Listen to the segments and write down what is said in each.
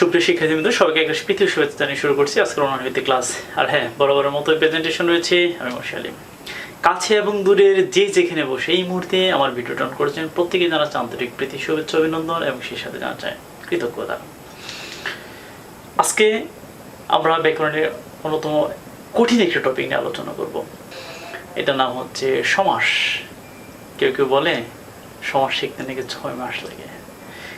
সুপ্রিয় শিক্ষার্থীবৃন্দ, সবাইকে একটা পৃথিবী শুভেচ্ছা জানিয়ে শুরু করছি। আজকের অনুভূতি ক্লাস। আর হ্যাঁ বড় মতো প্রেজেন্টেশন রয়েছে। আমি মশা আলী কাছে এবং দূরের যে যেখানে বসে, এই মুহূর্তে আমার ভিডিওটা অন করেছেন প্রত্যেকে জানাচ্ছে আন্তরিক প্রীতি, শুভেচ্ছা, অভিনন্দন এবং সেই সাথে জানা চায় কৃতজ্ঞতা। আজকে আমরা ব্যাকরণের অন্যতম কঠিন একটি টপিক নিয়ে আলোচনা করব। এটার নাম হচ্ছে সমাস। কেউ কেউ বলে সমাস শিখতে নাকি ছয় মাস লাগে।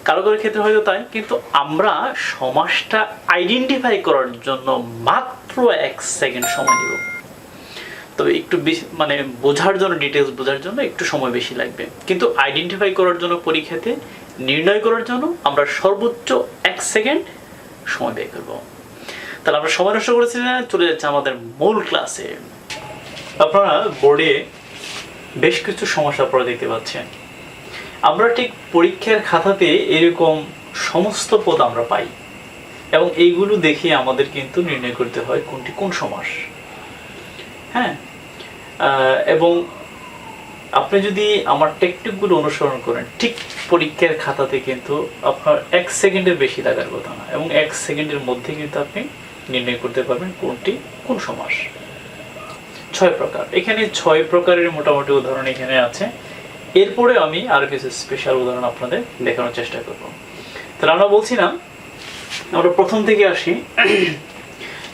কারও কারও ক্ষেত্রে হয়তো তাই, কিন্তু আমরা সমাজটা আইডেন্টিফাই করার জন্য মাত্র এক সেকেন্ড সময় নেব। তবে একটু বেশি মানে বোঝার জন্য ডিটেলস বোঝার জন্য একটু সময় বেশি লাগবে। কিন্তু আইডেন্টিফাই করার জন্য পরীক্ষাতে নির্ণয় করার জন্য আমরা সর্বোচ্চ এক সেকেন্ড সময় ব্যয় করব। তাহলে আমরা সময় নষ্ট করেছি না, চলে যাচ্ছে আমাদের মূল ক্লাসে আপনারা বোর্ডে বেশ কিছু সমস্যা পরে দেখতে পাচ্ছেন। আমরা ঠিক পরীক্ষার খাতাতে এরকম সমস্ত পদ আমরা পাই। এবং এইগুলো দেখে আমাদের কিন্তু নির্ণয় করতে হয় কোনটি কোন সমাস। হ্যাঁ? এবং আপনি যদি আমার টেকনিকগুলো অনুসরণ করেন, ঠিক পরীক্ষার খাতাতে কিন্তু আপনার এক সেকেন্ডের বেশি লাগার কথা না, এবং এক সেকেন্ডের মধ্যে কিন্তু আপনি নির্ণয় করতে পারবেন কোনটি কোন সমাস। ছয় প্রকার। এখানে ছয় প্রকারের মোটামুটি উদাহরণ এখানে আছে। এরপরে আমি আরও কিছু স্পেশাল উদাহরণ আপনাদের দেখানোর চেষ্টা করব। তাহলে আমরা বলছিলাম আমরা প্রথম থেকে আসি।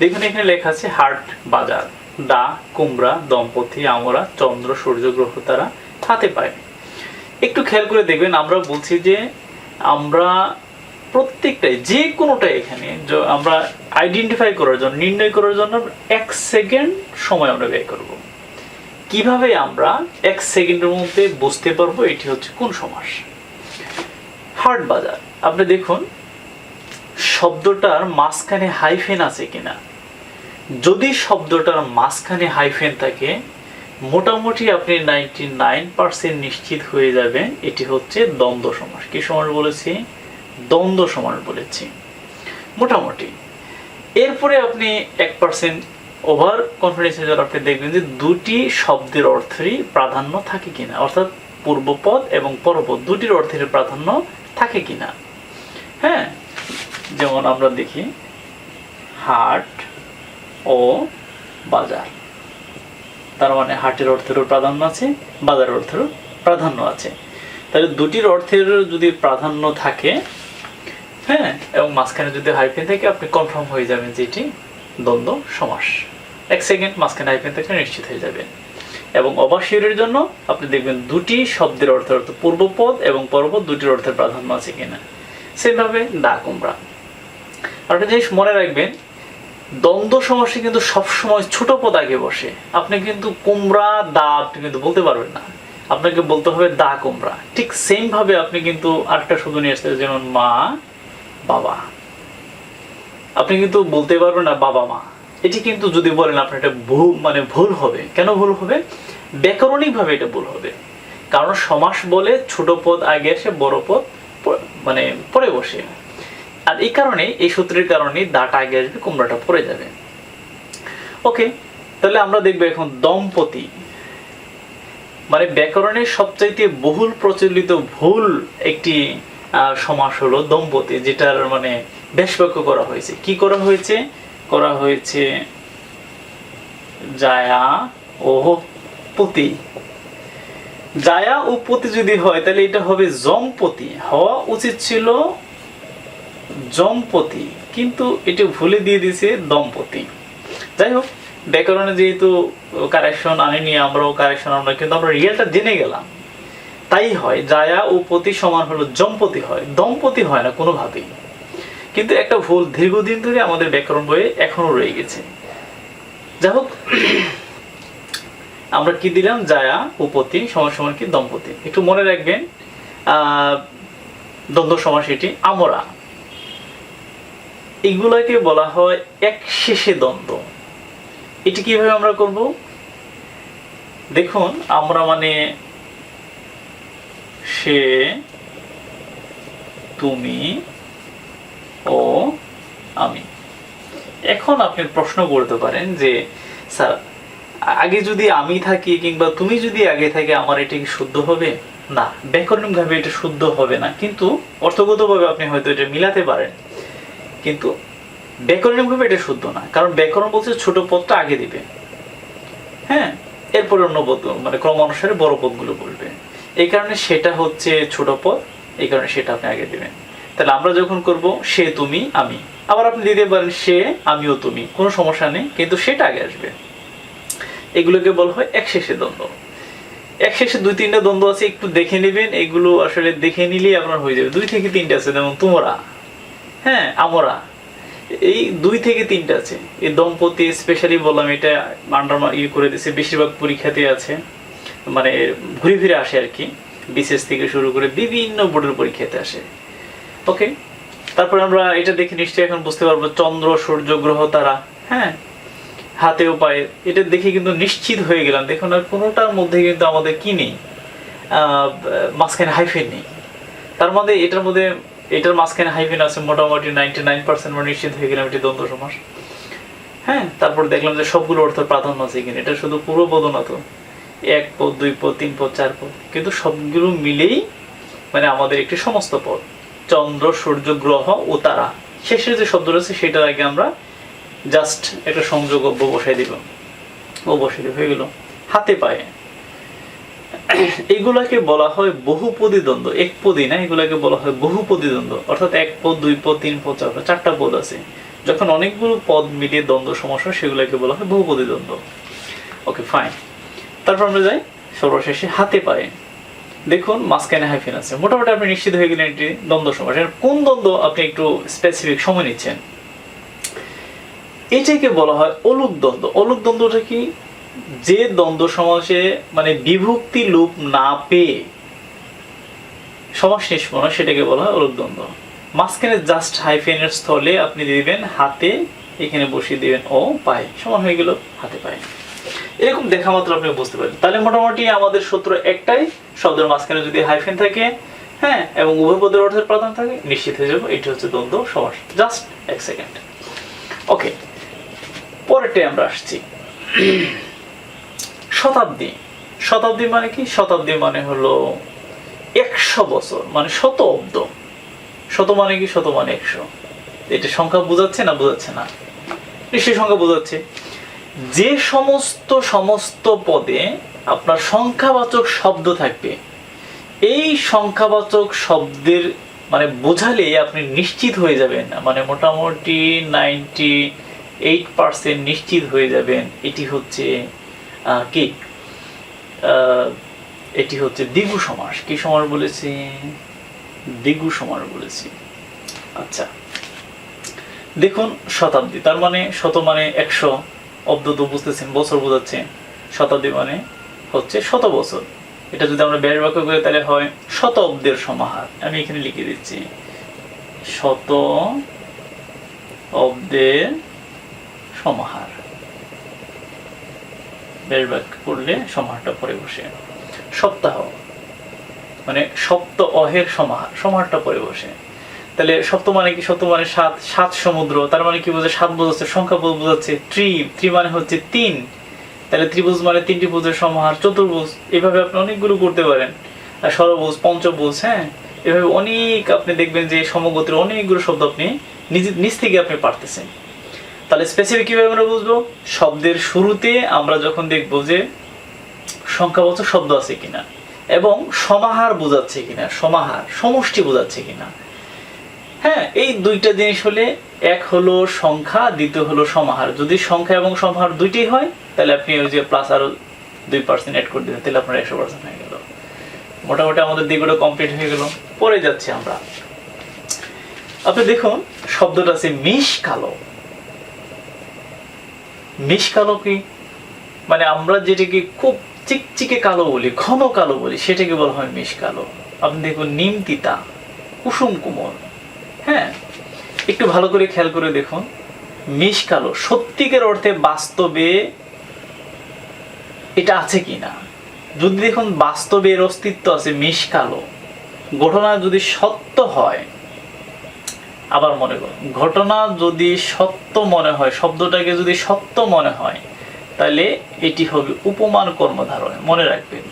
দেখুন এখানে লেখা আছে, হাট বাজার, দা, কুমড়া, দম্পতি, আমরা, চন্দ্র, সূর্য, গ্রহ তারা হাতে পায়। একটু খেয়াল করে দেখবেন, আমরা বলছি যে আমরা প্রত্যেকটাই, যে কোনোটা এখানে আমরা আইডেন্টিফাই করার জন্য, নির্ণয় করার জন্য এক সেকেন্ড সময় আমরা ব্যয় করব। কীভাবে আমরা এক সেকেন্ডের মধ্যে বুঝতে পারব এটি হচ্ছে কোন সমাস? হাট বাজার। আপনি দেখুন, শব্দটার মাঝখানে হাইফেন আছে কিনা। যদি শব্দটার মাঝখানে হাইফেন থাকে, মোটামুটি আপনি নাইনটি নাইন পার্সেন্ট নিশ্চিত হয়ে যাবেন এটি হচ্ছে দ্বন্দ্ব সমাস। কি সমাস বলেছি? দ্বন্দ্ব সমাস বলেছি। মোটামুটি। এরপরে আপনি এক পার্সেন্ট ওভার কনফিডেন্সের জন্য আপনি দেখবেন যে দুটি শব্দের অর্থেরই প্রাধান্য থাকে কিনা, অর্থাৎ পূর্বপদ এবং পরপদ, দুটির অর্থের প্রাধান্য থাকে কিনা। হ্যাঁ? যেমন আমরা দেখি, হাট ও বাজার। তার মানে হাটের অর্থেরও প্রাধান্য আছে, বাজারের অর্থেরও প্রাধান্য আছে। তাহলে দুটির অর্থের যদি প্রাধান্য থাকে হ্যাঁ এবং মাঝখানে যদি হাইফেন থাকে, আপনি কনফার্ম হয়ে যাবেন যে এটি দ্বন্দ্ব, সমাস। এক সেকেন্ড মাঝখানে হাইফেন থাকলে নিশ্চিত হয়ে যাবেন এবং অবাসীয়ের জন্য আপনি দেখবেন দুটি শব্দের অর্থ অর্থ পূর্বপদ এবং পরপদ দুটির অর্থের প্রাধান্য আছে কিনা। সেভাবে দা কুমড়া। আর একটা জিনিস মনে রাখবেন, দ্বন্দ্ব সমাসে কিন্তু সবসময় ছোট পদ আগে বসে। আপনি কিন্তু কুমড়া, দা আপনি কিন্তু বলতে পারবেন না। আপনাকে বলতে হবে দা কুমড়া। ঠিক সেম ভাবে আপনি কিন্তু আরেকটা শব্দ নিয়ে আসতে যেমন মা, বাবা। আপনি কিন্তু বলতে পারবেন না, বাবা মা। এটি কিন্তু যদি বলেন আপনার এটা ভুল মানে ভুল হবে। কেন ভুল হবে? ব্যাকরণিক ভাবে এটা ভুল হবে। কারণ সমাস বলে ছোট পদ আগে এসে বড় পদ মানে পরে বসে। আর এই কারণে, এই সূত্রের কারণে দাটা আগে আসবে, কুমড়াটা পড়ে যাবে। ওকে, তাহলে আমরা দেখব এখন দম্পতি। মানে ব্যাকরণের সবচাইতে বহুল প্রচলিত ভুল একটি সমাস হলো দম্পতি, যেটার মানে বেশ বাক্য করা হয়েছে। কি করা হয়েছে? করা হয়েছে জায়া ও পতি। জায়া ও পতি যদি হয়, তাহলে এটা হবে জমপতি হওয়া উচিত ছিল জমপতি কিন্তু এটা ভুলে দিয়ে দিয়েছে দম্পতি। যাই হোক ব্যাকরণে যেহেতু কারেকশন আনিনি আমরাও কারেকশন আমরা কিন্তু আমরা রিয়েলটা জেনে গেলাম। তাই হয়, জায়া ও পতি সমান হলো জম্পতি হয়। দম্পতি হয় না কোনোভাবেই। কিন্তু একটা ভুল দীর্ঘদিন ধরে আমাদের ব্যাকরণ বইয়ে এখনও রয়ে গেছে। যাই হোক, আমরা কি দিলাম? জায়া, উপতি, সমান সমান কি? দম্পতি। একটু মনে রাখবেন দ্বন্দ্ব সমাস এটি আমরা। এগুলাকে বলা হয় এক শেষে দ্বন্দ্ব। এটি কীভাবে আমরা করব? দেখুন, আমরা মানে সে, তুমি ও আমি এখন আপনি প্রশ্ন করতে পারেন যে, স্যার, আগে যদি আমি থাকি কিংবা তুমি যদি আগে থাকে, আমার এটা কি শুদ্ধ হবে? না ব্যাকরণিক ভাবে এটা শুদ্ধ হবে না, কিন্তু অর্থগতভাবে আপনি হয়তো এটা মিলাতে পারেন। কিন্তু ব্যাকরণিকভাবে এটা শুদ্ধ না, কারণ ব্যাকরণ বলছে ছোট পদটা আগে দিবে। হ্যাঁ এরপরে অন্য পদ মানে ক্রম অনুসারে বড় পদগুলো বলবে। এই কারণে সেটা হচ্ছে ছোট পদ, এই কারণে সেটা আপনি আগে দিবেন। তাহলে আমরা যখন করব, সে তুমি, আমি। আবার আপনি দিতে পারেন, সে, আমিও তুমি। কোনো সমস্যা নেই, কিন্তু সেটা আগে আসবে। এগুলোকে বলা হয় এক শেষে দ্বন্দ্ব। এক শেষে দুই তিনটা দ্বন্দ্ব আছে, একটু দেখে নেবেন। এগুলো আসলে দেখে নিলেই আপনার হয়ে যাবে। দুই থেকে তিনটা আছে, যেমন তোমরা হ্যাঁ আমরা। এই দুই থেকে তিনটা আছে। এই দম্পতি স্পেশালি বললাম, এটা আন্ডার ইয়ে করে দিছে বেশিরভাগ পরীক্ষাতে আছে। মানে ঘুরে ফিরে আসে আর কি। বিশেষ থেকে শুরু করে বিভিন্ন বোর্ডের পরীক্ষাতে আসে। ওকে তারপরে আমরা এটা দেখে নিশ্চয়ই এখন বুঝতে পারব চন্দ্র, সূর্য, গ্রহ, তারা। হ্যাঁ? হাতেও পায়ে। এটা দেখে কিন্তু নিশ্চিত হয়ে গেলাম। দেখুন, আর কোনোটার মধ্যে কিন্তু আমাদের কি নেই? মাঝখানে হাইফেন নেই। তার মধ্যে এটার মধ্যে, এটার মাঝখানে হাইফেন আছে মোটামুটি নাইনটি নাইন পার্সেন্ট আমরা নিশ্চিত হয়ে গেলাম এটি দ্বন্দ্ব সমাস। হ্যাঁ? তারপর দেখলাম যে সবগুলো অর্থ প্রাধান্য আছে কিনা এটা শুধু পূর্ব পদ না তো। এক পদ, দুই পদ, তিন পদ, চার পদ। কিন্তু সবগুলো মিলেই মানে আমাদের একটি সমস্ত পদ। চন্দ্র, সূর্য, গ্রহ ও তারা। শেষের যে শব্দ রয়েছে, সেটার আগে আমরা জাস্ট একটা সংযোগ অব্য বসাই দিব ও বসাই দিব হয়ে গেল। হাতে পায়ে। এগুলাকে বলা হয় বহুপদী দ্বন্দ্ব এক পদী না, এগুলাকে বলা হয় বহুপদী দ্বন্দ্ব অর্থাৎ এক পদ, দুই পদ, তিন পদ, চার পদ, চারটা পদ আছে। যখন অনেকগুলো পদ মিলিয়ে দ্বন্দ্ব সমস্যা, সেগুলোকে বলা হয় বহুপদী দ্বন্দ্ব ওকে ফাইন তারপর আমরা যাই সর্বশেষে হাতে পায়ে। দেখুন, মাঝখানে হাইফেন আছে। মোটামুটি আপনি নিশ্চিত হয়ে গেলেন এটি দ্বন্দ্ব সমস্যা এর কোন দ্বন্দ্ব আপনি একটু স্পেসিফিক সময় নিচ্ছেন? এটাকে বলা হয় অলুক দ্বন্দ্ব। অলুক দ্বন্দ্বটা কি? যে দ্বন্দ্ব সমাসে মানে বিভক্তি লোপ না পেয়ে সমাস নিষ্পন্ন, সেটাকে বলা হয় অলুক দ্বন্দ্ব। মাঝখানে জাস্ট হাইফেনের স্থলে আপনি দিবেন, হাতে এখানে বসিয়ে দিবেন, ও পায়ে। সমান হয়ে গেল, হাতে পায়ে এরকম দেখা মাত্র আপনি বুঝতে পারেন। তাহলে মোটামুটি আমাদের সূত্র একটাই, শব্দের মাঝখানে যদি হাইফেন থাকে হ্যাঁ এবং উভয় পদের অর্থের প্রাধান্য থাকে, নিশ্চিত হয়ে যাব, এটি হচ্ছে দ্বন্দ্ব সমাস জাস্ট এক সেকেন্ড ওকে পরেরটাই আমরা আসছি। শতাব্দী। শতাব্দী মানে কি? শতাব্দী মানে হলো একশো বছর মানে শত অব্দ। শত মানে কি? শত মানে একশো। এটা সংখ্যা বোঝাচ্ছে না বোঝাচ্ছে না? নিশ্চয়ই সংখ্যা বোঝাচ্ছে। যে সমস্ত সমস্ত পদে আপনার সংখ্যাবাচক শব্দ থাকবে, এই সংখ্যাবাচক শব্দের মানে বোঝালে আপনি নিশ্চিত হয়ে যাবেন মানে মোটামুটি নাইনটি এইট পার্সেন্ট নিশ্চিত হয়ে যাবেন, এটি হচ্ছে কি? এটি হচ্ছে দ্বিগু সমাস। কি সমাস বলেছি? দ্বিগু সমাস বলেছি। আচ্ছা। দেখুন শতাব্দী, তার মানে শত মানে একশো। অব্দ তো বুঝতেছেন, বছর বোঝাচ্ছে শতাব্দী মানে হচ্ছে শত বছর। এটা যদি আমরা ব্যাস বাক্য করি, তাহলে হয় শত অব্দের সমাহার। আমি এখানে লিখে দিচ্ছি, শত অব্দের সমাহার। ব্যাস বাক্য করলে সমাহারটা পরে বসে। সপ্তাহ মানে সপ্ত অহের সমাহার, সমাহারটা পরে বসে। তাহলে সপ্ত মানে কি? সপ্ত মানে সাত সাত সমুদ্র। তার মানে কি বোঝাচ্ছে সাত বোঝাচ্ছে, সংখ্যা বোঝাচ্ছে ত্রি। ত্রি মানে হচ্ছে তিন। তাহলে ত্রিভুজ মানে তিনটি ভুজের সমাহার। চতুর্ভুজ, এভাবে আপনি অনেকগুলো করতে পারেন। আর ষড়ভুজ পঞ্চভুজ হ্যাঁ? এভাবে অনেক আপনি দেখবেন যে সমগতির অনেকগুলো শব্দ আপনি নিজ নিজ থেকে আপনি পারতেছেন। তাহলে স্পেসিফিক কীভাবে আমরা বুঝব? শব্দের শুরুতে আমরা যখন দেখব যে সংখ্যাবাচক শব্দ আছে কিনা এবং সমাহার বোঝাচ্ছে কিনা, সমাহার, সমষ্টি বোঝাচ্ছে কিনা। হ্যাঁ এই দুইটা জিনিস হলে এক হলো সংখ্যা, দ্বিতীয় হলো সমাহার। যদি সংখ্যা এবং সমাহার দুইটাই হয়, তাহলে আপনি ওই যে প্লাস আরও দুই পার্সেন্ট অ্যাড করে দিবেন তাহলে আপনার একশো পার্সেন্ট হয়ে গেল। মোটামুটি আমাদের দিকগুলো কমপ্লিট হয়ে গেল। পরে যাচ্ছি আমরা। আপনি দেখুন, শব্দটা আছে মিশ কালো মিশ কালো কি? মানে আমরা যেটাকে খুব চিকচিকে কালো বলি, ঘন কালো বলি, সেটাকে বলা হয় মিশ কালো আপনি দেখুন, নিম তিতা, কুসুম কুমল হ্যাঁ একটু ভালো করে খেয়াল করে দেখুন। মিশ কালো, সত্যিকার অর্থে বাস্তবে এটা আছে কিনা? যদি দেখুন বাস্তবে এর অস্তিত্ব আছে মিশ কালো, ঘটনা যদি সত্য হয়, আবার মনে করুন, ঘটনা যদি সত্য মনে হয়, শব্দটাকে যদি সত্য মনে হয়, তাহলে এটি হবে উপমান কর্মধারয় মনে রাখবেন,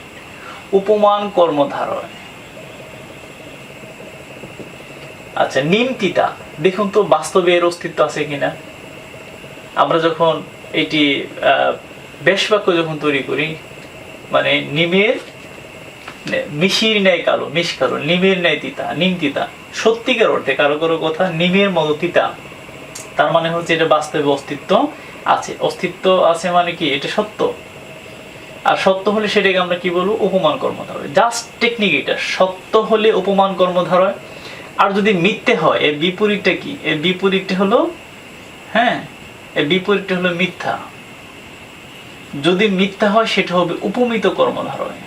উপমান কর্মধারয় আচ্ছা নিম তিতা দেখুন তো বাস্তবে এর অস্তিত্ব আছে কিনা। আমরা যখন এটি বেশ বাক্য যখন তৈরি করি মানে নিমের মিশির ন্যায় কালো, মিশ কালো, নিমের ন্যায় তিতা, নিম তিতা, সত্যিকার অর্থে কারও কারও কথা নিমের মতো তিতা। তার মানে হচ্ছে এটা বাস্তবে অস্তিত্ব আছে। অস্তিত্ব আছে মানে কি? এটা সত্য। আর সত্য হলে সেটাকে আমরা কি বলব? উপমান কর্মধার জাস্ট টেকনিক এটা। সত্য হলে উপমান কর্মধার হয় আর যদি মিথ্যে হয়, এর বিপরীতটা কি? এর বিপরীতটা হলো হ্যাঁ এর বিপরীতটা হলো মিথ্যা। যদি মিথ্যা হয়, সেটা হবে উপমিত কর্মধার হয়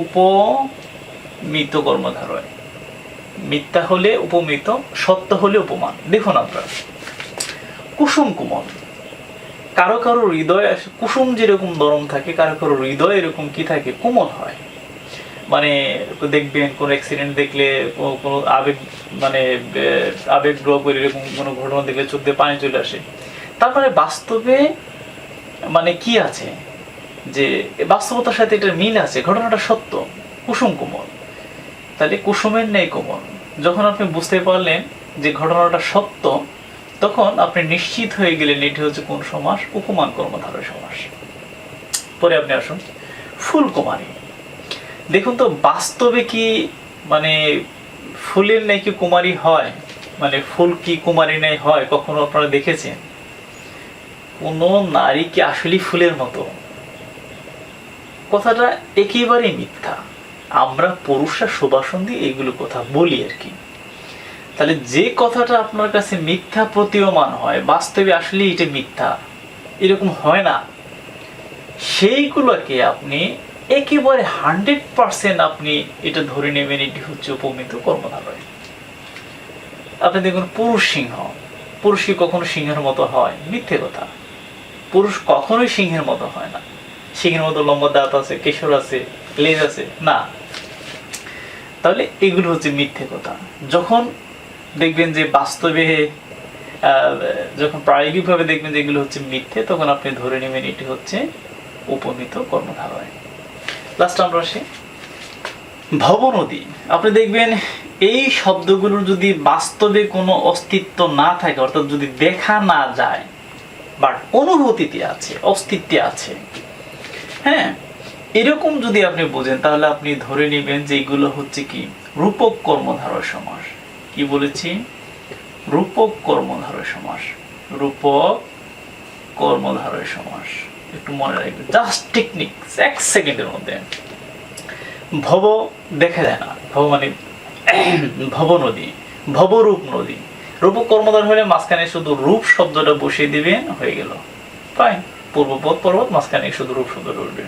উপমিত কর্মধার হয় মিথ্যা হলে উপমিত, সত্য হলে উপমান। দেখুন আপনারা। কুসুম কুমল কারও কারও হৃদয়, কুসুম যেরকম নরম থাকে, কারও কারও হৃদয় এরকম কি থাকে? কোমল হয়। মানে দেখবেন, কোন অ্যাক্সিডেন্ট দেখলে কোনো আবেগ মানে আবেগ গ্রহ করে এরকম কোনো ঘটনা দেখলে চোখ দিয়ে পানি চলে আসে। তারপরে বাস্তবে মানে কি আছে? যে বাস্তবতার সাথে এটার মিল আছে, ঘটনাটা সত্য, কুসুম কোমল। তাহলে কুসুমের নেই কোমল। যখন আপনি বুঝতে পারলেন যে ঘটনাটা সত্য, তখন আপনি নিশ্চিত হয়ে গেলেন এটি হচ্ছে কোন সমাস, উপমান কর্মধারয় সমাস। পরে আপনি আসুন ফুল ফুলকুমারী। দেখুন তো, বাস্তবে কি মানে ফুলের নেই কি কুমারী হয়? মানে ফুল কি কুমারী নেই হয়? কখনো আপনারা দেখেছেন? কোন নারী কি আসলে ফুলের মতো? কথাটা একেবারেই মিথ্যা। আমরা পুরুষরা সুবাসন দিয়ে এইগুলো কথা বলি আর কি। তাহলে যে কথাটা আপনার কাছে মিথ্যা প্রতীয়মান হয়, বাস্তবে আসলে এটা মিথ্যা, এরকম হয় না। সেইগুলোকে আপনি একেবারে হান্ড্রেড পার্সেন্ট আপনি এটা ধরে নেবেন, এটি হচ্ছে উপমিত কর্মধারয়। আপনি দেখুন, পুরুষ সিংহ। পুরুষ কি কখনো সিংহের মতো হয়? মিথ্যে কথা। পুরুষ কখনোই সিংহের মতো হয় না। সিংহের মতো লম্বা দাঁত আছে, কেশর আছে, লেজ আছে, না। তাহলে এগুলো হচ্ছে মিথ্যে কথা। যখন দেখবেন যে বাস্তবে যখন প্রায়োগিকভাবে দেখবেন যে এগুলো হচ্ছে মিথ্যে, তখন আপনি ধরে নেবেন এটি হচ্ছে উপমিত কর্মধারয়। লাস্ট আমরা আসি। ভবনদী। আপনি দেখবেন এই শব্দগুলোর যদি বাস্তবে কোনো অস্তিত্ব না থাকে, অর্থাৎ যদি দেখা না যায় বাট অনুভূতিতে আছে, অস্তিত্বে আছে হ্যাঁ? এরকম যদি আপনি বোঝেন, তাহলে আপনি ধরে নেবেন যে এগুলো হচ্ছে কি? রূপক কর্মধারয় সমাস। কি বলেছি? রূপক কর্মধারয় সমাস। রূপক কর্মধারয় সমাস। একটু মনে রাখবেন। জাস্ট টেকনিক এক সেকেন্ডের মধ্যে। ভব দেখা যায় না ভব মানে ভব নদী ভবরূপ নদী। রূপক কর্মধার হলে মাঝখানে শুধু রূপ শব্দটা বসিয়ে দিবেন, হয়ে গেল। ফাইন পূর্বপদ পর্বত, মাঝখানে শুধু রূপ শব্দটা উঠবে।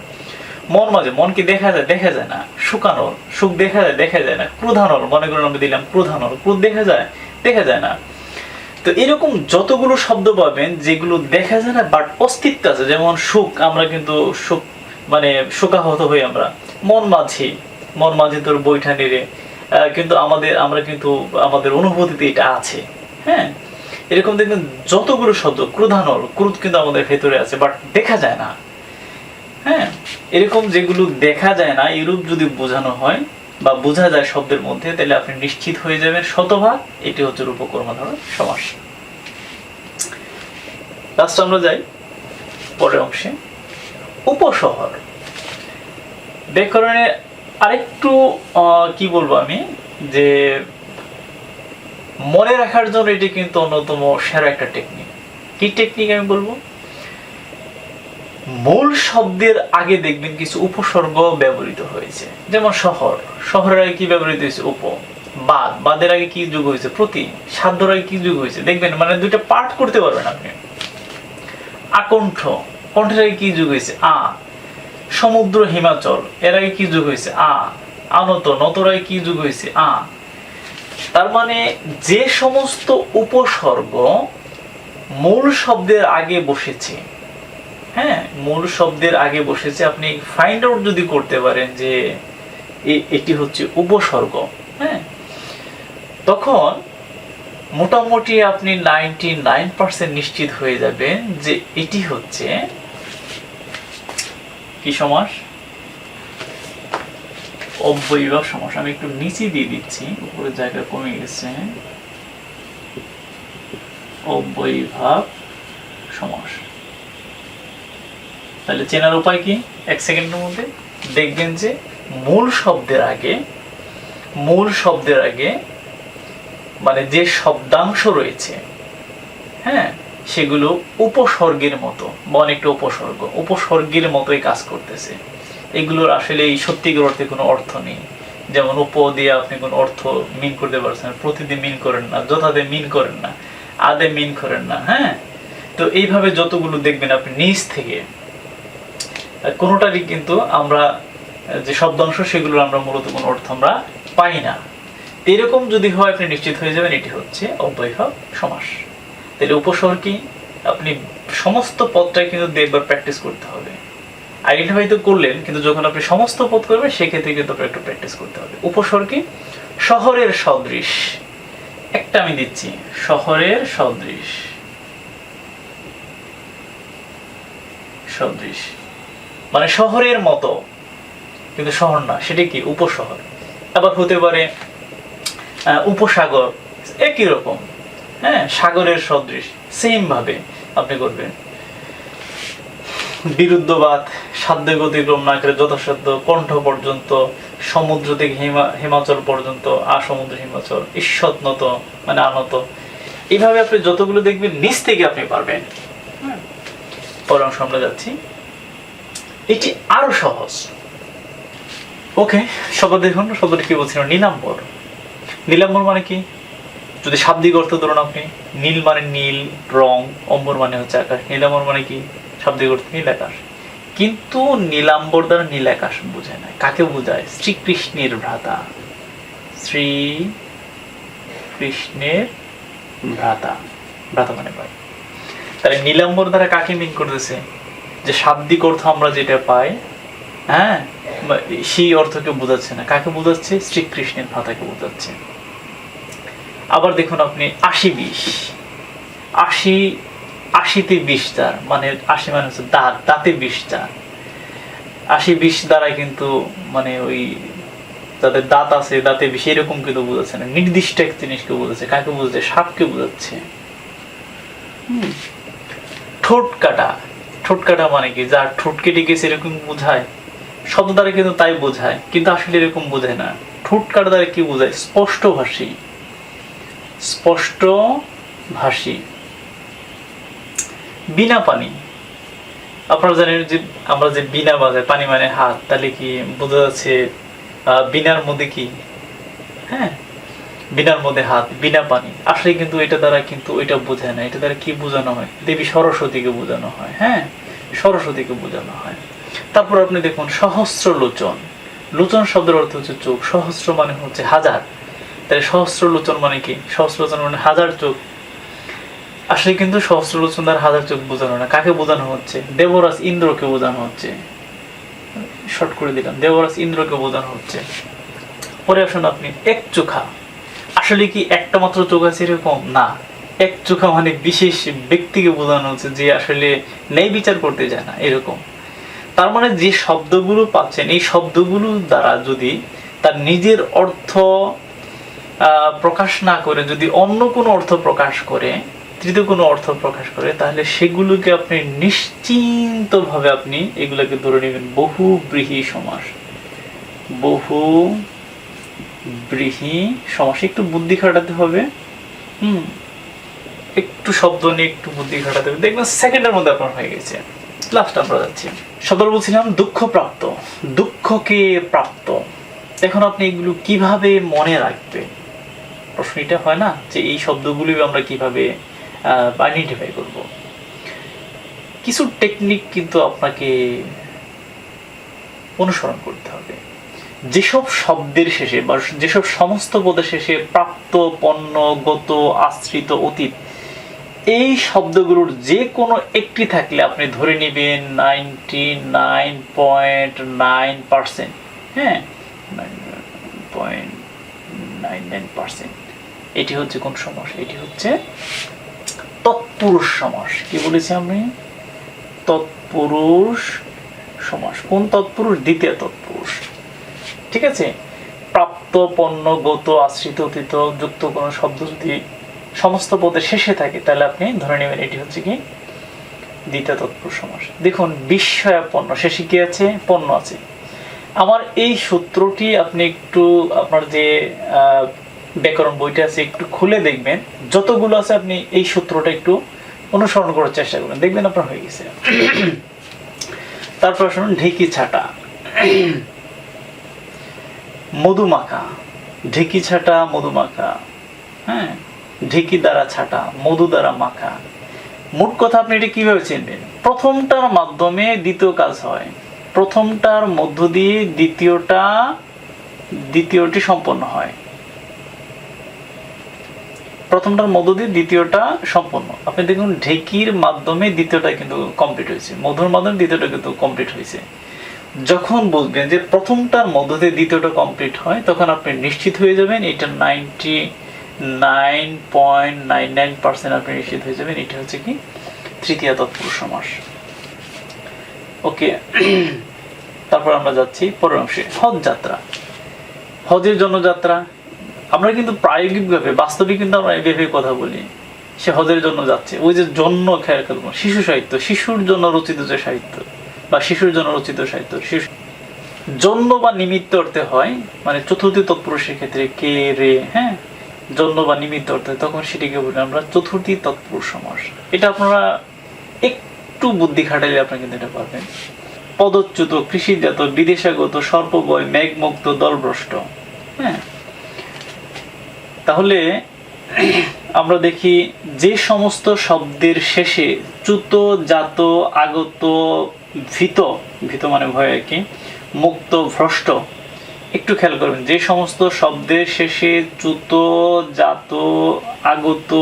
মন মাঝে, মন কি দেখা যায়? দেখা যায় না। শুকানোর সুখ দেখা যায় দেখা যায় না। ক্রোধানল মনে করেন আমি দিলাম ক্রোধানল ক্রোধ দেখা যায়? দেখা যায় না। তো এরকম যতগুলো শব্দ পাবেন, যেগুলো দেখা যায় না বাট অস্তিত্ব আছে, যেমন সুখ, আমরা কিন্তু সুখ মানে শোকাহত হই আমরা। মন মাঝি মন মাঝি তোর বইটা নেড়ে কিন্তু আমাদের, আমরা কিন্তু আমাদের অনুভূতিতে এটা আছে হ্যাঁ? এরকম দেখবেন যতগুলো শব্দ, ক্রোধানল, ক্রোধ কিন্তু আমাদের ভেতরে আছে বাট দেখা যায় না হ্যাঁ? এরকম যেগুলো দেখা যায় না, এরূপ যদি বোঝানো হয় বা বোঝা যায় শব্দের মধ্যে, তাহলে আপনি নিশ্চিত হয়ে যাবেন শতভাগ এটি হচ্ছে রূপকর্মধারণ সমাস লাস্ট আমরা যাই পরের অংশে। উপশহর। ব্যাকরণে আরেকটু কি বলব আমি, যে মনে রাখার জন্য এটি কিন্তু অন্যতম সেরা একটা টেকনিক কি টেকনিক আমি বলব? মূল শব্দের আগে দেখবেন কিছু উপসর্গ ব্যবহৃত হয়েছে। যেমন শহর। শহরের আগে কি ব্যবহৃত হয়েছে? উপ। বাদ বাদের আগে কি যুগ হয়েছে? প্রতি সাধ্যর আগে কি যুগ হয়েছে? দেখবেন মানে দুইটা পাঠ করতে পারবেন আপনি। আকণ্ঠ। কণ্ঠের আগে কি যুগ হয়েছে? আ। সমুদ্র, হিমাচল। এর আগে কি যুগ হয়েছে? আ। আনত। নতর আগে কি যুগ হয়েছে? আ। তার মানে যে সমস্ত উপসর্গ মূল শব্দের আগে বসেছে হ্যাঁ মূল শব্দের আগে বসেছে, আপনি ফাইন্ড আউট যদি করতে পারেন যে এটি হচ্ছে উপসর্গ হ্যাঁ? তখন মোটামুটি আপনি নাইনটি নাইন পার্সেন্ট নিশ্চিত হয়ে যাবেন যে এটি হচ্ছে কি সমাস? অব্যয়ীভাব সমাস। আমি একটু নিচে দিয়ে দিচ্ছি, উপরের জায়গা কমে গেছে। অব্যয়ীভাব সমাস। তাহলে চেনার উপায় কি? এক সেকেন্ডের মধ্যে দেখবেন যে মূল শব্দের আগে, মূল শব্দের আগে মানে যে শব্দাংশ রয়েছে হ্যাঁ সেগুলো উপসর্গের মতো, বা অনেকটা উপসর্গ, উপসর্গের মতোই কাজ করতেছে। এগুলোর আসলে এই সত্যিকার অর্থে কোনো অর্থ নেই। যেমন উপ দিয়ে আপনি কোনো অর্থ মিন করতে পারছেন প্রতিদিন মিন করেন না যথাদে মিন করেন না, আদে মিন করেন না হ্যাঁ? তো এইভাবে যতগুলো দেখবেন আপনি নিজ থেকে কোনোটারই কিন্তু আমরা, যে শব্দাংশ সেগুলোর আমরা মূলত কোনো অর্থ আমরা পাই না। এরকম যদি হয়, আপনি নিশ্চিত হয়ে যাবেন এটি হচ্ছে অব্যয়ভাব সমাস। তাহলে উপসর্গ কি? আপনি সমস্ত পদটাই কিন্তু দেখবার প্র্যাকটিস করতে হবে। আইডেন্টিফাই তো করলেন, কিন্তু যখন আপনি সমস্ত পদ করবেন, সেক্ষেত্রে কিন্তু একটু প্র্যাকটিস করতে হবে। উপসর্গ শহরের সদৃশ। একটা আমি দিচ্ছি, শহরের সদৃশ। সদৃশ। মানে শহরের মতো। কিন্তু শহর না, সেটা কি? উপশহর। আবার হতে পারে উপসাগর। একই রকম হ্যাঁ? সাগরের সদৃশ সেম ভাবে আপনি করবেন। বিরুদ্ধবাদ সাধ্য গতিক্রম না করে যথাসাধ্য কণ্ঠ পর্যন্ত, সমুদ্র থেকে হিমা হিমাচল পর্যন্ত, আসমুদ্র, হিমাচল ঈশ্বর নত মানে আনত। এইভাবে আপনি যতগুলো দেখবেন, নিচ থেকে আপনি পারবেন। হ্যাঁ। পরের অংশ আমরা যাচ্ছি। এটি আরও সহজ। ওকে শব্দ দেখুন শব্দটি কি বলছিল নীলাম্বর। নীলাম্বর মানে কি? যদি শাব্দিক অর্থ ধরুন আপনি, নীল মানে নীল, রং, অম্বর মানে হচ্ছে আকাশ। নীলাম্বর মানে কি? শাব্দিক অর্থ নীল আকাশ। কিন্তু নীলাম্বর দ্বারা নীল আকাশ বোঝায় না। কাকে বোঝায়? শ্রীকৃষ্ণের ভ্রাতা। শ্রী কৃষ্ণের ভ্রাতা। ভ্রাতা মানে ভাই তাহলে নীলাম্বর দ্বারা কাকে মিন করতেছে? যে শাব্দিক অর্থ আমরা যেটা পাই হ্যাঁ? সেই অর্থকে বোঝাচ্ছে না। কাকে বোঝাচ্ছে? শ্রীকৃষ্ণের ভ্রাতাকে বোঝাচ্ছে। আবার দেখুন আপনি আশি বিষ আশি আশিতে বিশ চার মানে আশি মানে হচ্ছে দাঁত দাঁতে বিশ চার আশি বিষ দ্বারা কিন্তু মানে ওই যাদের দাঁত আছে দাঁতে বিশ এরকম কিন্তু বোঝাচ্ছে না। নির্দিষ্ট এক জিনিসকে বোঝাচ্ছে। কাকে বোঝাচ্ছে? সাপকে বোঝাচ্ছে। হুম। ঠোঁট কাটা। ঠোঁট কাটা মানে কি? যার ঠোঁট কেটে গেছে এরকম বোঝায়। শব্দ দ্বারা কিন্তু তাই বোঝায়, কিন্তু আসলে এরকম বোঝায় না। ঠোঁট কাটা দ্বারা কি বোঝায়? স্পষ্ট ভাষী। স্পষ্ট ভাষী। বিনা পানি। আপনারা জানেন যে আমরা যে বিনা বাজায় পানি মানে হাত, তাহলে কি বোঝা যাচ্ছে বিনার মধ্যে কি? হ্যাঁ? বিনার মধ্যে হাত, বিনা পানি। আসলে কিন্তু এটা দ্বারা কিন্তু এটা বোঝায় না। এটা দ্বারা কি বোঝানো হয়? দেবী সরস্বতীকে বোঝানো হয় হ্যাঁ? সরস্বতীকে বোঝানো হয়। তারপর আপনি দেখুন, সহস্র লোচন। লোচন শব্দের অর্থ হচ্ছে চোখ। সহস্র মানে হচ্ছে হাজার। তাহলে সহস্র লোচন মানে কি? সহস্র লোচন মানে হাজার চোখ। আসলে কিন্তু সহস্র লোচন দ্বারা হাজার চোখ বোঝানো না। কাকে বোঝানো হচ্ছে? দেবরাজ ইন্দ্রকে বোঝানো হচ্ছে। শর্ট করে দিলাম। দেবরাজ ইন্দ্রকে বোঝানো হচ্ছে। পরে আসুন আপনি এক চোখা আসলে কি একটা মাত্র চোখ আছে এরকম? না। এক চোখা মানে বিশেষ ব্যক্তিকে বোঝানো হচ্ছে যে আসলে ন্যায় বিচার করতে যায় না, এরকম। তার মানে যে শব্দগুলো পাচ্ছেন, এই শব্দগুলো দ্বারা যদি তার নিজের অর্থ প্রকাশ না করে, যদি অন্য কোনো অর্থ প্রকাশ করে, তৃতীয় কোনো অর্থ প্রকাশ করে, তাহলে সেগুলোকে আপনি নিশ্চিন্তভাবে আপনি এগুলোকে ধরে নেবেন বহু ব্রীহি সমাস। বহু ব্রীহি সমাস একটু বুদ্ধি খাটাতে হবে। হুম, একটু শব্দ নিয়ে একটু বুদ্ধি খাটাতে হবে। দেখবেন সেকেন্ডের মধ্যে আপনার হয়ে গেছে। লাস্ট আমরা যাচ্ছি। শব্দ বলছিলাম দুঃখ প্রাপ্ত দুঃখকে প্রাপ্ত। এখন আপনি এগুলো কীভাবে মনে রাখবেন প্রশ্ন এটা হয় না যে এই শব্দগুলি আমরা কীভাবে আইডেন্টিফাই করব? কিছু টেকনিক কিন্তু আপনাকে অনুসরণ করতে হবে। যেসব শব্দের শেষে বা যেসব সমস্ত পদের শেষে প্রাপ্ত, পণ্য, গত, আশ্রিত, অতীত, এই শব্দগুলোর যে কোনো একটি থাকলে আপনি ধরে নেবেন ninety nine point nine percent হ্যাঁ পয়েন্ট নাইন নাইন পার্সেন্ট এটি হচ্ছে কোন সমাস? এটি হচ্ছে তৎপুরুষ সমাস। কি বলেছি আমি? তৎপুরুষ সমাস। কোন তৎপুরুষ? দ্বিতীয় তৎপুরুষ। ঠিক আছে? প্রাপ্ত পণ্য, গত, আশ্রিত, অতীত, যুক্ত কোনো শব্দ যদি সমস্ত পদের শেষে থাকে, তাহলে আপনি ধরে নেবেন এটি হচ্ছে কি? দ্বিতীয় তৎপুরুষ সমাস। দেখুন, বিস্ময় পণ্য। শেষে কি আছে? পণ্য আছে। আমার এই সূত্রটি আপনি একটু আপনার যে ব্যাকরণ বইটা আছে, একটু খুলে দেখবেন। যতগুলো আছে, আপনি এই সূত্রটা একটু অনুসরণ করার চেষ্টা করবেন। দেখবেন আপনার হয়ে গেছে। তারপর শুনুন ঢেকি ছাটা। মধুমাখা, ঢেকি ছাটা মধুমাখা হ্যাঁ ঢেকি দ্বারা ছাটা, মধু দ্বারা মাখা। মোট কথা আপনি এটা কীভাবে চিনবেন? প্রথমটার মাধ্যমে দ্বিতীয় কাজ হয়। প্রথমটার মধ্য দিয়ে দ্বিতীয়টা, দ্বিতীয়টি সম্পন্ন হয়। প্রথমটার মধ্য দিয়ে দ্বিতীয়টা সম্পন্ন। আপনি দেখুন, ঢেকির মাধ্যমে দ্বিতীয়টা কিন্তু কমপ্লিট হয়েছে। মধুর মাধ্যমে দ্বিতীয়টা কিন্তু কমপ্লিট হয়েছে। যখন বুঝবেন যে প্রথমটার মধ্য দিয়ে দ্বিতীয়টা কমপ্লিট হয়, তখন আপনি নিশ্চিত হয়ে যাবেন এটা ninety nine point nine nine percent আপনি নিশ্চিত হয়ে যাবেন, এটা হচ্ছে কি তৃতীয় তৎপুরুষ সমাস। ওকে, তারপর আমরা যাচ্ছি পরের অংশে, হজ যাত্রা। হজের জন্য যাত্রা আমরা কিন্তু প্রায়োগিকভাবে বাস্তবিক কিন্তু আমরা এভাবে কথা বলি, সে হজের জন্য যাচ্ছে। ওই যে জন্য খেয়াল করব শিশু সাহিত্য, শিশুর জন্য রচিত যে সাহিত্য বা শিশুর জন্য রচিত সাহিত্য। শিশু জন্য বা নিমিত্ত অর্থে হয় মানে চতুর্থ তৎপুরুষের ক্ষেত্রে কে, রে হ্যাঁ? জন্য বা নিমিত্ত অর্থে তখন সেটিকে বলি আমরা চতুর্থী তৎপুরুষ সমাস। এটা আপনারা একটু বুদ্ধি খাটাইলে আপনারা কিন্তু এটা পারবেন। পদচ্যুত, কৃষিজাত, বিদেশাগত, সর্পবয়, মেঘমুক্ত, দলভ্রষ্ট হ্যাঁ? তাহলে আমরা দেখি যে সমস্ত শব্দের শেষে চ্যুত, জাত, আগত ভীত ভীত মানে ভয় আর কি, মুক্ত, ভ্রষ্ট, একটু খেয়াল করবেন, যে সমস্ত শব্দের শেষে চ্যুত, জাত, আগত,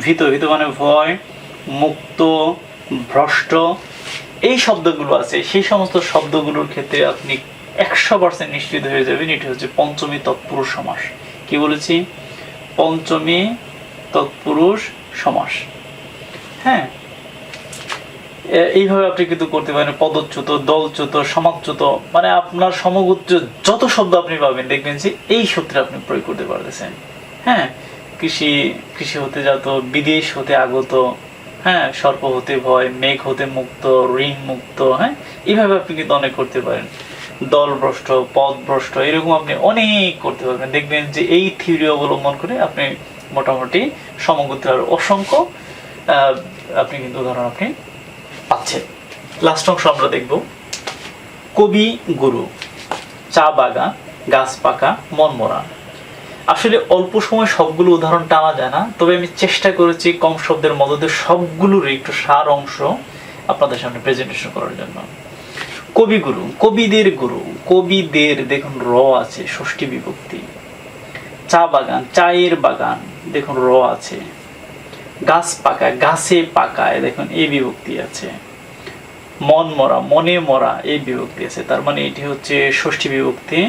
ভীত ভীত মানে ভয়, মুক্ত, ভ্রষ্ট, এই শব্দগুলো আছে, সেই সমস্ত শব্দগুলোর ক্ষেত্রে আপনি একশো পার্সেন্ট নিশ্চিত হয়ে যাবেন, এটি হচ্ছে পঞ্চমী তৎপুরুষ সমাস। কি বলেছি? পঞ্চমী তৎপুরুষ সমাস। হ্যাঁ? এইভাবে আপনি কিন্তু করতে পারেন, পদচ্যুত, দলচ্যুত সমাচ্যুত মানে আপনার সমগুচ্চ যত শব্দ আপনি পাবেন, দেখবেন যে এই সূত্রে আপনি প্রয়োগ করতে পারতেছেন। হ্যাঁ কৃষি কৃষি হতে যাত, বিদেশ হতে আগত হ্যাঁ সর্প হতে ভয়, মেঘ হতে মুক্ত, ঋণ মুক্ত হ্যাঁ এইভাবে আপনি কিন্তু অনেক করতে পারেন। দল ভ্রষ্ট, পদ ভ্রষ্ট, এরকম আপনি অনেক করতে পারবেন। দেখবেন যে এই থিওরি অবলম্বন করে আপনি মোটামুটি সমগোত্রের অসংখ্য আপনি কিন্তু উদাহরণ আপনি পাচ্ছেন লাস্ট অংশ আমরা দেখব। কবি, গুরু, চা বাগান গাছ পাকা, মন মরা। আসলে অল্প সময় সবগুলো উদাহরণ টানা যায় না, তবে আমি চেষ্টা করেছি কম শব্দের মধ্যে সবগুলোর একটু সার অংশ আপনাদের সামনে প্রেজেন্টেশন করার জন্য। কবিগুরু কবিদের গুরু, কবিদের দেখুন র আছে, ষষ্ঠী বিভক্তি। চা বাগান, চায়ের বাগান, দেখুন র আছে। গাছ পাকা গাছে পাকায়। দেখুন, এই বিভক্তি আছে। মন মরা, মনে মরা, এই বিভক্তি আছে। তার মানে এটি হচ্ছে ষষ্ঠী বিভক্তি।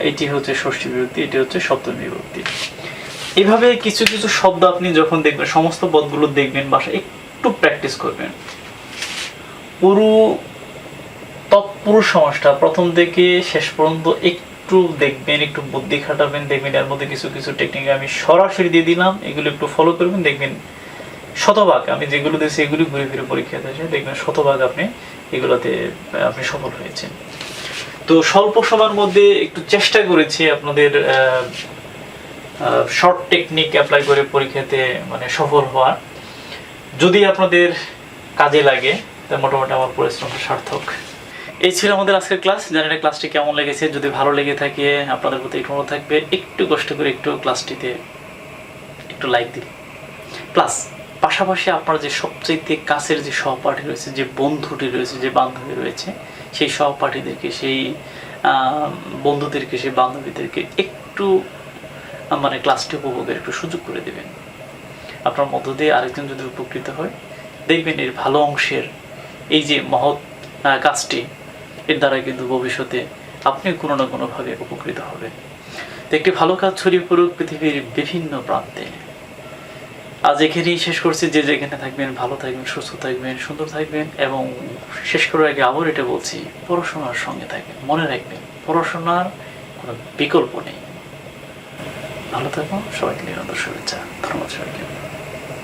এটি হচ্ছে ষষ্ঠী বিভক্তি, এটি হচ্ছে সপ্তমী বিভক্তি। এভাবে কিছু কিছু শব্দ আপনি যখন দেখবেন, সমস্ত পদগুলো দেখবেন, বাসা একটু প্র্যাকটিস করবেন। পুরো তৎপুরুষ সমাজটা প্রথম থেকে শেষ পর্যন্ত একটু দেখবেন, একটু বুদ্ধি খাটাবেন, দেখবেন এর মধ্যে কিছু কিছু টেকনিক আমি সরাসরি দিয়ে দিলাম, এগুলো একটু ফলো করবেন, দেখবেন শতভাগ, আমি যেগুলো দিয়েছি এগুলি ঘুরে ফিরে পরীক্ষাতে আসে, দেখবেন শতভাগ আপনি এগুলোতে আপনি সফল হয়েছেন। তো স্বল্প সময়ের মধ্যে একটু চেষ্টা করেছি আপনাদের শর্ট টেকনিক অ্যাপ্লাই করে পরীক্ষাতে মানে সফল হওয়ার। যদি আপনাদের কাজে লাগে, তা মোটামুটি আমার পরিশ্রমটা সার্থক। এই ছিল আমাদের আজকের ক্লাস। জানি ক্লাসটি কেমন লেগেছে? যদি ভালো লেগে থাকে, আপনাদের প্রতি একটু থাকবে, একটু কষ্ট করে একটু ক্লাসটিতে একটু লাইক দিন। প্লাস পাশাপাশি আপনার যে সবচেয়ে কাছের যে সহপাঠী রয়েছে, যে বন্ধুটি রয়েছে, যে বান্ধবী রয়েছে, সেই সহপাঠীদেরকে, সেই বন্ধুদেরকে, সেই বান্ধবীদেরকে একটু মানে ক্লাসটি উপভোগের একটু সুযোগ করে দেবেন। আপনার মধ্য দিয়ে আরেকজন যদি উপকৃত হয়, দেখবেন এর ভালো অংশের এই যে মহৎ কাজটি এর দ্বারা কিন্তু ভবিষ্যতে আপনি কোনো না কোনোভাবে উপকৃত হবেন। একটি ভালো কাজ ছড়িয়ে পড়ুক পৃথিবীর বিভিন্ন প্রান্তে। আজ এখানেই শেষ করছি। যে যেখানে থাকবেন, ভালো থাকবেন, সুস্থ থাকবেন, সুন্দর থাকবেন এবং শেষ করার আগে আবার এটা বলছি, পড়াশোনার সঙ্গে থাকবেন, মনে রাখবেন, পড়াশোনার কোনো বিকল্প নেই। ভালো থাকো সবাইকে নিরন্তর শুভেচ্ছা, ধন্যবাদ